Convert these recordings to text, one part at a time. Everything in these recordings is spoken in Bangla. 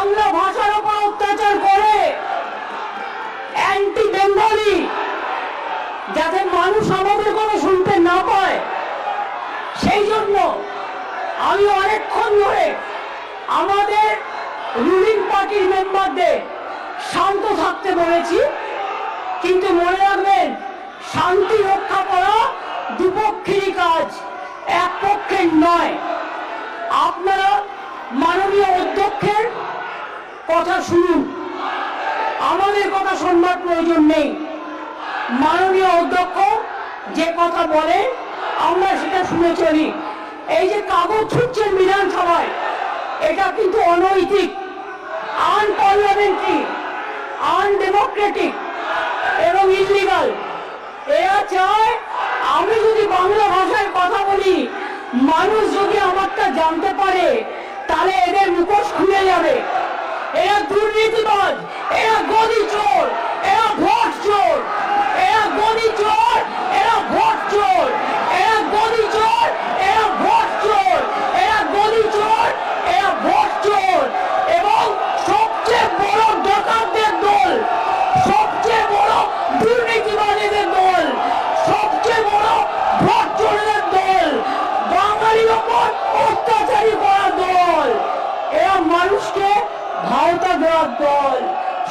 বাংলা ভাষার উপর অত্যাচার করে অ্যান্টি বেঙ্গলি যাতে মানুষ আমাদের কথা শুনতে না পায়। সেই জন্য আমি অনেকক্ষণ ধরে আমাদের রুলিং পার্টির মেম্বারদের শান্ত থাকতে বলেছি। কিন্তু মনে রাখবেন, শান্তি রক্ষা করা দুপক্ষেরই কাজ এক পক্ষের নয়। আপনারা মাননীয় অধ্যক্ষের কথা শুনুন। আমাদের কথা শুনবার প্রয়োজন নেই। মাননীয় অধ্যক্ষ যে কথা বলে, আমরা সেটা শুনে চলি। এই যে কাগজ ছুটছেন বিধানসভায়, এটা কিন্তু অনৈতিক আনপার্লামেন্টারি আনডেমোক্রেটিক এবং ইলিগাল এরা চায় আমি যদি বাংলা ভাষায় কথা বলি, মানুষ যদি আমারটা জানতে পারে, তাহলে এদের মুখোশ খুলে যাবে। এরা দুর্নীতিবাজ এরা গদি চোর এরা ভোট চোর এরা গদি চোর এরা ভোট চোর এরা গদি চোর এরা ভোট চোর এরা গদি চোর এরা ভোট চোর এবং সবচেয়ে বড় ডাকাতদের দল সবচেয়ে বড় দুর্নীতিবাদীদের দল সবচেয়ে বড় ভোট চোরদের দল বাঙালির ওপর অত্যাচারী করার দল এরা মানুষকে ভাওতা দেওয়ার দল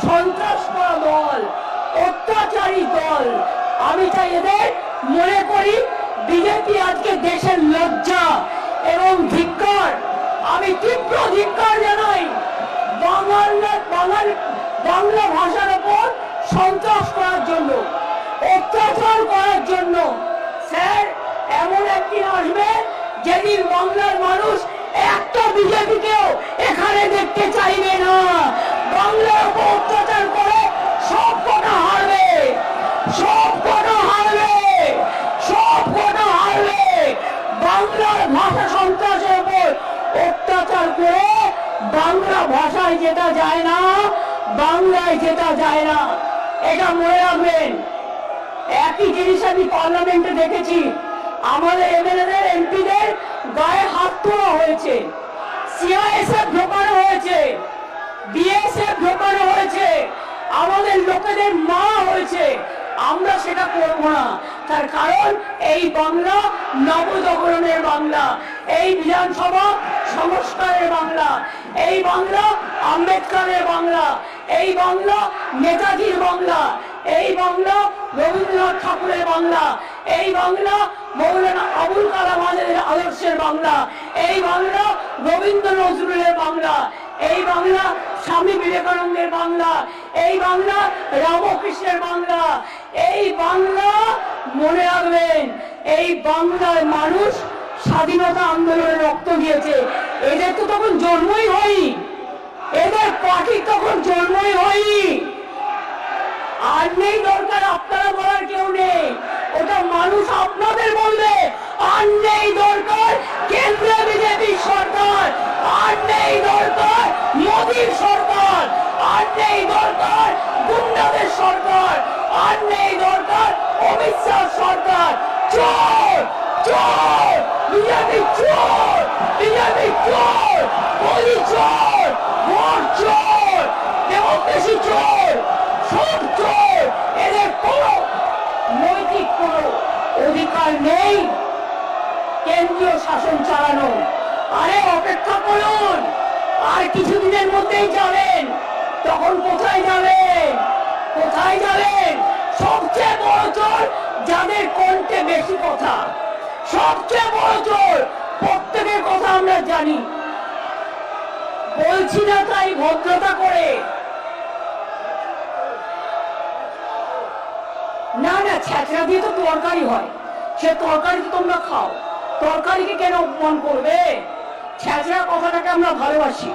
সন্ত্রাস দল, অত্যাচারী দল। আমি চাই এদের মনে করি বিজেপি আজকে দেশের লজ্জা এবং ধিক্কার। আমি তীব্র ধিক্কার জানাই বাংলা বাঙাল বাংলা ভাষার ওপর সন্ত্রাস করার জন্য, অত্যাচার করার জন্য। স্যার, এমন একদিন আসবে যেদিন বাংলার মানুষ একটা বিজেপিকেও এখানে দেখতে চাইবে না। বাংলার অত্যাচার করে সব কটা হারবে, সব কটা হারবে, সব কটা বাংলার ভাষা সন্ত্রাসের অত্যাচার করে বাংলা ভাষায় যেটা যায় না, বাংলায় যেটা যায় না। এটা মনে রাখবেন জিনিস আমি পার্লামেন্টে দেখেছি। আমাদের এমএলএদের, এমপিদের গায়ে হাত তোলা হয়েছে, সিআইএসএফ ঢোকানো হয়েছে। বিএসএফ ঢোকানো হয়েছে, আমাদের লোকেদের মা হয়েছে, আমরা সেটা করব না। তার কারণ এই বাংলা নবজাগরণের বাংলা, এই বিধানসভা সংস্কারের বাংলা, এই বাংলা আম্বেদকরের বাংলা, এই বাংলা নেতাজির বাংলা, এই বাংলা রবীন্দ্রনাথ ঠাকুরের বাংলা, এই বাংলা মৌলানা আবুল কালাম আজাদের আদর্শের বাংলা, এই বাংলা রবীন্দ্র নজরুলের বাংলা এই বাংলা স্বামী বিবেকানন্দের বাংলা, এই বাংলা রামকৃষ্ণের বাংলা, এই বাংলা মনে রাখবেন, এই বাংলার মানুষ স্বাধীনতা আন্দোলনে রক্ত দিয়েছে। এদের তো তখন জন্মই হয়নি। এদের পার্টি তখন জন্মই হয়নি। আর নেই দরকার আপনারা বলার কেউ নেই ওটা মানুষ আপনাদের বলবে আর নেই দরকার কেন্দ্রে বিজেপি সরকার আর নেই দরকার মোদীর সরকার আর নেই দরকার গুন্ডাদের সরকার আর নেই দরকার অমিত শাহ সরকার চোর চোর বিজেপি চোর বিজেপি চোর মোদী চোর ভোট চোর চোর সব চোর এদের কোনো নৈতিক অধিকার নেই! কেন্দ্রীয় শাসন চালানো! আরে, অপেক্ষা করুন! আর কিছুদিনের মধ্যেই যাবেন! তখন কোথায় যাবেন? কোথায় যাবেন? সবচেয়ে বড় চোর যাদের কণ্ঠে বেশি কথা। সবচেয়ে বড় চোর প্রত্যেকের কথা আমরা জানি। বলছি না তাই ভদ্রতা করে। না না, ছ্যাঁচড়া দিয়ে তো তরকারি হয়। সে তরকারি তোমরা খাও। তরকারিকে কেন অপমান করবে? ছ্যাঁচড়া কথাটাকে আমরা ভালোবাসি।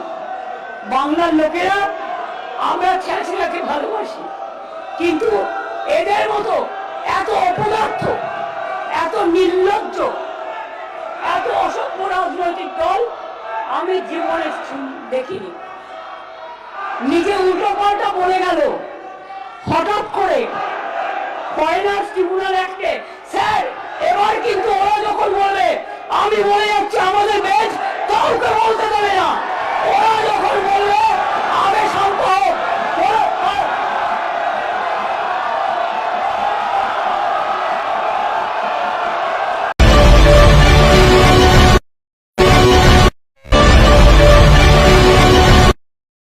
বাংলার লোকেরা আমরা ছ্যাঁচড়াকে ভালোবাসি। কিন্তু এদের মতো এত অপদার্থ নির্লজ্জ। এত অসভ্য রাজনৈতিক দল আমি জীবনে দেখিনি। নিজে উল্টো পাল্টা বলে গেল। হঠাৎ করে ফরেনার্স ট্রিবুনাল অ্যাক্টে স্যার, এবার কিন্তু ওরা যখন বলবে, আমি বলে যাচ্ছি